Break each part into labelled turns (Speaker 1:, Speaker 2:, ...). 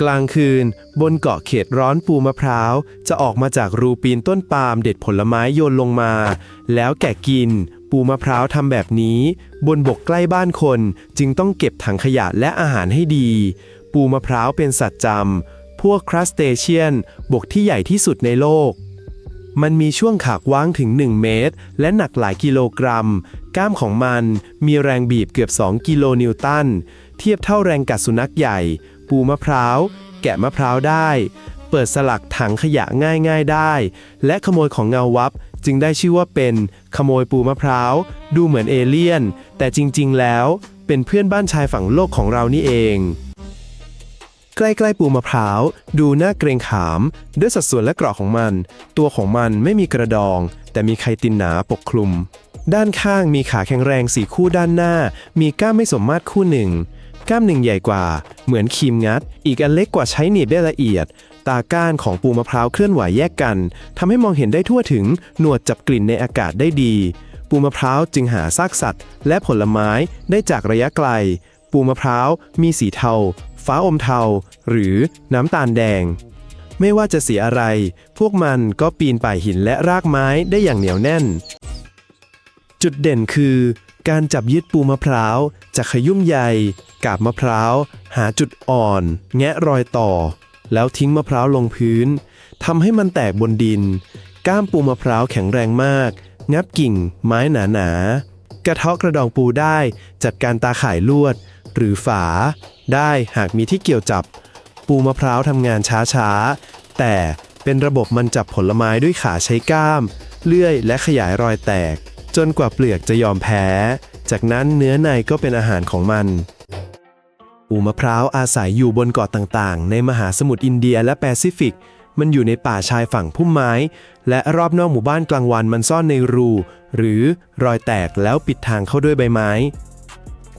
Speaker 1: กลางคืน บนเกาะเขตร้อนปูมะพร้าว จะออกมาจากรูปีนต้นปาล์มเด็ดผลไม้โยนลงมา แล้วแกะกิน ปูมะพร้าวทำแบบนี้ บนบกใกล้บ้านคนจึงต้องเก็บถังขยะและอาหารให้ดี ปูมะพร้าวเป็นสัตว์จำพวกครัสเตเชียน บกที่ใหญ่ที่สุดในโลก มันมีช่วงขากว้างถึง 1 เมตร และหนักหลายกิโลกรัม ก้ามของมันมีแรงบีบเกือบ 2 กิโลนิวตันเทียบเท่าแรงกัดสุนัขใหญ่ ปูมะพร้าว แกะมะพร้าวได้ เปิดสลักถังขยะง่ายๆได้ และขโมยของเงาวับจึงได้ชื่อว่าเป็นขโมยปูมะพร้าว ดูเหมือนเอเลี่ยน แต่จริงๆแล้วเป็นเพื่อนบ้านชายฝั่งโลกของเรานี่เอง ใกล้ๆปูมะพร้าว ดูน่าเกรงขาม ด้วยสัดส่วนและเกราะของมัน ตัวของมันไม่มีกระดอง แต่มีไคตินหนาปกคลุม ด้านข้างมีขาแข็งแรงสี่คู่ด้านหน้า มีก้ามไม่สมมาตรคู่หนึ่ง ก้ามหนึ่งใหญ่กว่า เหมือนครีมงัด อีกอันเล็กกว่าใช้หนีบได้ละเอียด ตาก้านของปูมะพร้าวเคลื่อนไหวแยกกันทำให้มองเห็นได้ทั่วถึง หนวดจับกลิ่นในอากาศได้ดี ปูมะพร้าวจึงหาซากสัตว์ และผลไม้ได้จากระยะไกล ปูมะพร้าวมีสีเทา ฟ้าอมเทา หรือน้ำตาลแดง ไม่ว่าจะสีอะไร พวกมันก็ปีนป่ายหินและรากไม้ได้อย่างเหนียวแน่น จุดเด่นคือ การจับยึดปูมะพร้าวจากขยุ่มใย กาบมะพร้าว หาจุดอ่อน แงะรอยต่อ แล้วทิ้งมะพร้าวลงพื้นทำให้มันแตกบนดิน ก้ามปูมะพร้าวแข็งแรงมาก งับกิ่ง ไม้หนาหนากระเทาะกระดองปูได้จัดการตาข่ายลวด หรือฝา ได้หากมีที่เกี่ยวจับ ปูมะพร้าวทำงานช้าๆ แต่เป็นระบบมันจับผลไม้ด้วยขาใช้ก้าม เลื่อยและขยายรอยแตก จนกว่าเปลือกจะยอมแพ้ จากนั้นเนื้อในก็เป็นอาหารของมัน ปูมะพร้าวอาศัยอยู่บนเกาะต่างๆ ในมหาสมุทรอินเดียและแปซิฟิก มันอยู่ในป่าชายฝั่งพุ่มไม้ และรอบนอกหมู่บ้านกลางวันมันซ่อนในรู หรือรอยแตกแล้วปิดทางเข้าด้วยใบไม้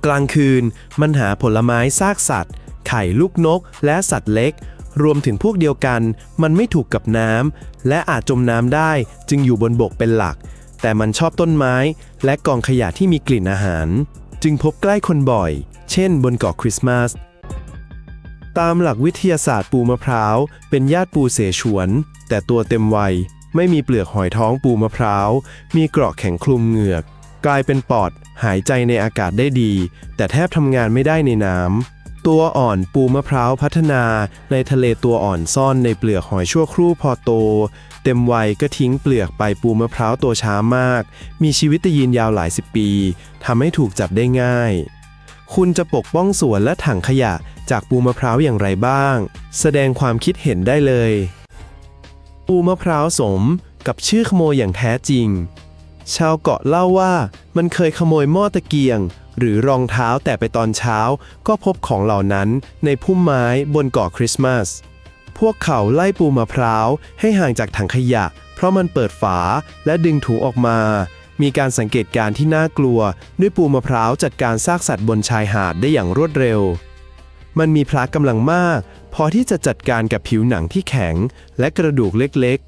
Speaker 1: กลางคืนมันหาผลไม้ซากสัตว์ ไข่ลูกนก และสัตว์เล็ก รวมถึงพวกเดียวกัน มันไม่ถูกกับน้ำและอาจจมน้ำได้จึงอยู่บนบกเป็นหลัก แต่มันชอบต้นไม้ และกองขยะที่มีกลิ่นอาหาร จึงพบใกล้คนบ่อย เช่นบนเกาะคริสต์มาส ตามหลักวิทยาศาสตร์ปูมะพร้าว เป็นญาติปูเสฉวน แต่ตัวเต็มวัย ไม่มีเปลือกหอยท้องปูมะพร้าว มีเกราะแข็งคลุมเหงือก กลายเป็นปอด หายใจในอากาศได้ดี แต่แทบทำงานไม่ได้ในน้ำ ตัวอ่อนปูมะพร้าวพัฒนา ในทะเลตัวอ่อนซ่อนในเปลือกหอยชั่วครู่พอโต เต็มวัยก็ทิ้งเปลือกไปปูมะพร้าวตัวช้ามาก มีชีวิตยืนยาวหลายสิบปีทำให้ถูกจับได้ง่าย คุณจะปกป้องสวนและถังขยะจากปูมะพร้าวอย่างไรบ้าง แสดงความคิดเห็นได้เลย ปูมะพร้าวสมกับชื่อขโมยอย่างแท้จริง ชาวเกาะเล่าว่ามันเคยขโมยหม้อตะเกียง หรือรองเท้าแต่ไปตอนเช้าก็พบของเหล่านั้นในพุ่มไม้บนเกาะคริสต์มาส พวกเขาไล่ปูมะพร้าวให้ห่างจากถังขยะ เพราะมันเปิดฝาและดึงถุงออกมา มีการสังเกตการณ์ที่น่ากลัว ด้วยปูมะพร้าวจัดการซากสัตว์บนชายหาดได้อย่างรวดเร็ว มันมีพละกำลังมาก พอที่จะจัดการกับผิวหนังที่แข็ง และกระดูกเล็ก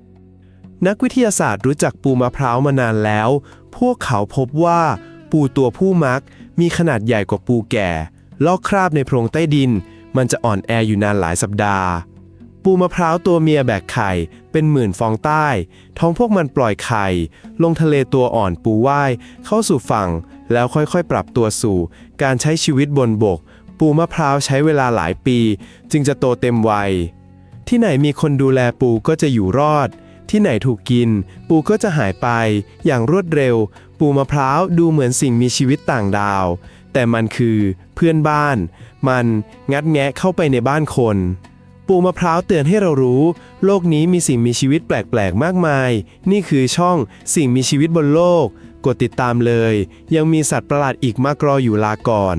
Speaker 1: ๆนักวิทยาศาสตร์รู้จักปูมะพร้าวมานานแล้ว พวกเขาพบว่า ปูตัวผู้มัก มีขนาดใหญ่กว่าปูแก่ ลอกคราบในโพรงใต้ดิน มันจะอ่อนแออยู่นานหลายสัปดาห์ ปูมะพร้าวตัวเมียแบกไข่เป็นหมื่นฟองใต้ ท้องพวกมันปล่อยไข่ ลงทะเลตัวอ่อนปูว่ายเข้าสู่ฝั่ง แล้วค่อยๆ ปรับตัวสู่ การใช้ชีวิตบนบก ปูมะพร้าวใช้เวลาหลายปี จึงจะโตเต็มวัย ที่ไหนมีคนดูแลปูก็จะอยู่รอด ที่ไหนถูกกิน ปูก็จะหายไป อย่างรวดเร็ว ปูมะพร้าวดูเหมือนสิ่งมีชีวิตต่างดาว แต่มันคือเพื่อนบ้าน มันงัดแงะเข้าไปในบ้านคน ปูมะพร้าวเตือนให้เรารู้ โลกนี้มีสิ่งมีชีวิตแปลกๆ มากมาย นี่คือช่องสิ่งมีชีวิตบนโลก กดติดตามเลย ยังมีสัตว์ประหลาดอีกมากรออยู่ลาก่อน